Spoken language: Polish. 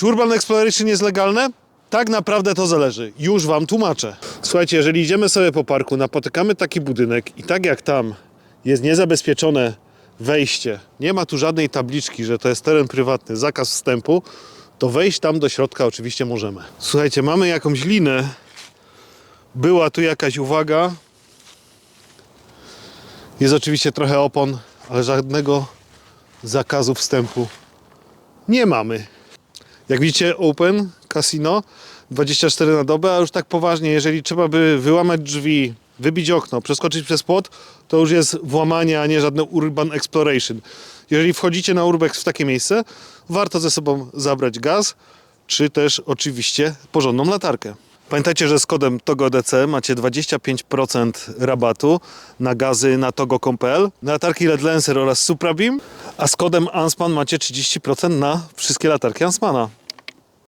Czy Urban Exploration jest legalne? Tak naprawdę to zależy. Już wam tłumaczę. Słuchajcie, jeżeli idziemy sobie po parku, napotykamy taki budynek i tak jak tam jest niezabezpieczone wejście, nie ma tu żadnej tabliczki, że to jest teren prywatny, zakaz wstępu, to wejść tam do środka oczywiście możemy. Słuchajcie, mamy jakąś linę. Była tu jakaś uwaga. Jest oczywiście trochę opon, ale żadnego zakazu wstępu nie mamy. Jak widzicie, Open Casino 24 na dobę, a już tak poważnie, jeżeli trzeba by wyłamać drzwi, wybić okno, przeskoczyć przez płot, to już jest włamanie, a nie żadne Urban Exploration. Jeżeli wchodzicie na Urbex w takie miejsce, warto ze sobą zabrać gaz, czy też oczywiście porządną latarkę. Pamiętajcie, że z kodem TOGODC macie 25% rabatu na gazy na togo.pl, na latarki LED Lancer oraz Suprabeam, a z kodem ANSMAN macie 30% na wszystkie latarki ANSMANA.